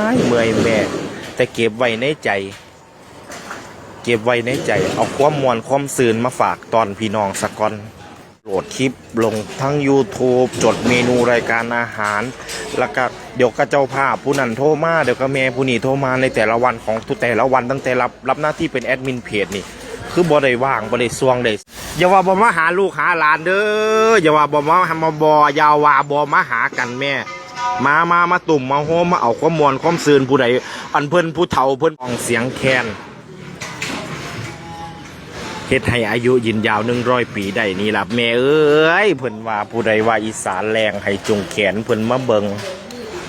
ายเมื่อยแม่ แต่เก็บไว้ในใจ เก็บไว้ในใจ เอาความมวลความซื่นมาฝากตอนพี่น้องสกอนโหลดคลิปลงทั้ง YouTube จดเมนูรายการอาหาร แล้วก็เดี๋ยวก็เจ้าภาพผู้นั้นโทรมา เดี๋ยวก็แม่ผู้นี้โทรมาในแต่ละวันของทุกแต่ละวันตั้งแต่รับรับหน้าที่เป็นแอดมินเพจนี่คือบ่ได้ว่างบ่ได้สวงได้อย่าว่าบ่มาหาลูกหาหลานเด้ออย่าว่าบ่มาหามาบ่อย่าว่าบ่มาหากันแม่ มามามาตุ่มมาโฮมมาเอาความมวลความซืนผู้ใดอันเพิ่นผู้เฒ่าเพิ่นอองเสียงแคนเฮ็ดให้อายุยืนยาว100ปีได้นี่ล่ะแม่เอ้ยเพิ่นว่าผู้ใดว่าอีสานแรงให้จงแขนเพิ่นมาเบิง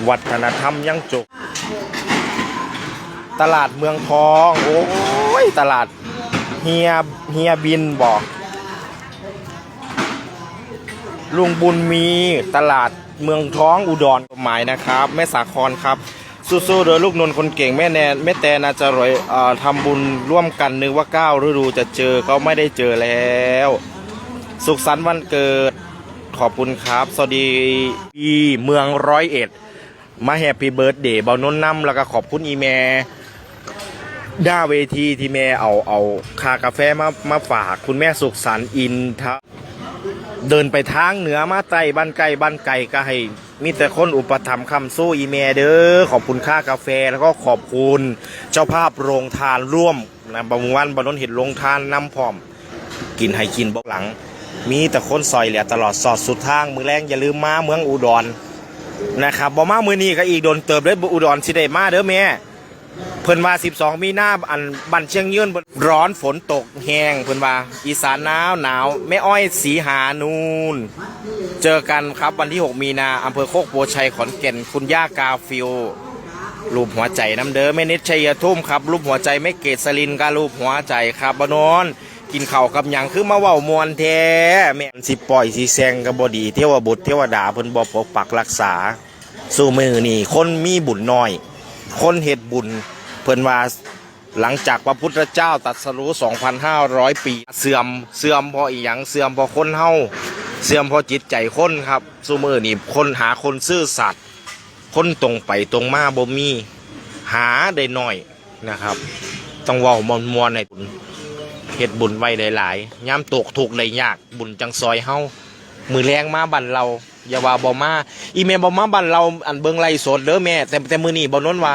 วัฒนธรรมยังจก ตลาดเมืองทอง โอ้ย ตลาดเฮียเฮียบินบอก ลุงบุญมีตลาดเมืองท้องอุดรหมายนะครับ แม่สาครครับ สู้ๆเด้อลูกนนท์คนเก่งแม่แนนแม่แตนาจะรวยทำบุญร่วมกันนึกว่าก้าวฤดูจะเจอก็ไม่ได้เจอแล้ว สุขสันต์วันเกิดขอบคุณครับ สวัสดีปีเมืองร้อยเอ็ด มาแฮปปี้เบิร์ดเดย์เบานนน้ำแล้วก็ขอบคุณอีแม่หน้าเวทีที่แม่เอาเอาคากาแฟมามาฝากคุณแม่สุขสันต์อินทะ เดินไปทางเหนือมาใต้บ้านไก่บ้านไก่ก็ให้มีแต่คนอุปถัมภ์คำสู้อีเมเด้อขอบคุณค่ากาแฟแล้วก็ขอบคุณเจ้าภาพโรงทานร่วมนะบางวันบานนเห็นโรงทานน้ำพร้อม กินให้กินบอกหลัง มีแต่คนซอยเหลือตลอดสอดสุดทางมือแรงอย่าลืมมาเมืองอุดรนะครับบ่มามือนี้ก็อีกโดนเติบเลยอุดรสิได้มาเด้อแม่ เพิ่นว่า 12 มีนาอันบันเชียงยืนร้อนฝนตกแห้งเพิ่นว่า อีสานหนาวหนาวแม่อ้อยสีหานูน เจอกันครับวันที่ 6 มีนาอำเภอโคกโพชัยขอนแก่น คุณย่ากาฟิลรูปหัวใจน้ำเด้อแม่นิดชัยทุ่มครับ รูปหัวใจไม่เกตสลินการูปหัวใจครับบนอน กินข้าวกับหยังคือมาเว้ามวนแท้แม่นสิปล่อยสิแซงกับบดี เทวบุตรเทวดาเพิ่นบ่ปกปักรักษา สู้มือนี่คนมีบุญน้อย คนเฮ็ดบุญ เพิ่นว่าหลังจากพระพุทธเจ้าตรัสรู้ 2,500 ปี เสื่อมเสื่อมพออีหยังเสื่อมพอคนเฮาเสื่อมพอจิตใจคนครับสู้มือนี่คนหาคนซื่อสัตย์คนตรงไปตรงมาบ่มีหาได้น้อยนะครับ ต้องว้ามวนมวนๆให้บุญเฮ็ดบุญไว้หลายยามตกทุกข์ได้ยากบุญจังซอยเฮามือแรงมาบันเราอย่าว่าบ่มาอีเมลบ่มาบันเราอันเบิงไล่สดเด้อแม่แต่แต่มือนี้บ่นนว่า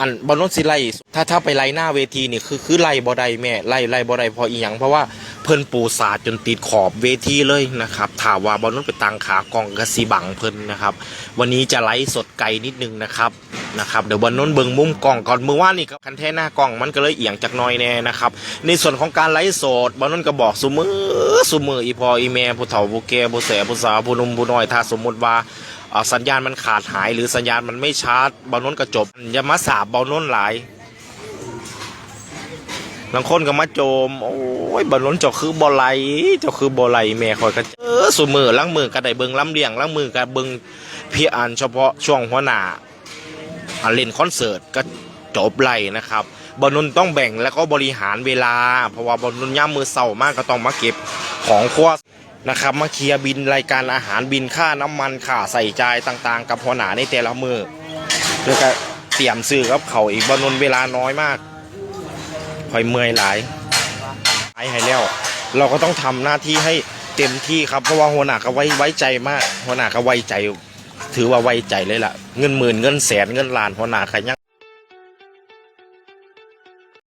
อันบอลนนสิไล่ถ้าถ้าไปไล่หน้าเวทีนี่คือคือไล่บอไดแม่ไล่ไล่บอไดพออีหยังเพราะว่า พิ่นปูสาดจนติดขอบเวทีเลยนะครับถาว่าบอลนนไปตังขากองกระสีบังเพิ่นนะครับ วันนี้จะไล่สดไกลนิดนึงนะครับนะครับเดี๋ยวบอลนนเบิ่งมุมกล้องก่อนมือว่านี่ครับคันแท้หน้ากล้องมันก็เลยเอียงจากน้อยแน่นะครับในส่วนของการไล่สดบอลนนก็บอกสุมือสุมืออีพออีแม่ผู้เฒ่าผู้แก่ผู้แสผู้สาวผู้นุ่มผู้น้อยถ้าสมมติว่าสัญญาณมันขาดหาย หรือสัญญาณมันไม่ชาร์จเบาโน้นก็จบอย่ามาสาบเบาโน้นหลาย บางคนก็มาโจม โอ้ยบาโน้นเจ้าคือบอลไหลเจ้าคือบอลไหลแม่คอยก็เออสุมือล้างมือก็ไดเบิงล้ำเลียงล้างมือก็เบิงเพียอันเฉพาะช่วงหัวหน้าอเล่นคอนเสิร์ตก็จบไหลนะครับบอลนุนต้องแบ่งแล้วก็บริหารเวลา เพราะว่าบอลนุนย่ามมือเศร้ามากก็ต้องมาเก็บของครัวนะครับมาเคลียร์บินรายการอาหารบินค่าน้ำมันค่าใส่ใจต่างๆ กับหัวหน้าในแต่ละมือแล้วก็เตรียมซื้อกับเขาอีกบอลนนเวลาน้อยมาก คอยเมื่อยหลายไอ้ให้แล้ว เราก็ต้องทำหน้าที่ให้เต็มที่ครับเพราะว่าหัวหน้าก็ไว้ไว้ใจมากหัวหน้าก็ไว้ใจ ถือว่าไว้ใจเลยล่ะ เงินหมื่นเงินแสนเงินล้านหัวหน้าใครยัง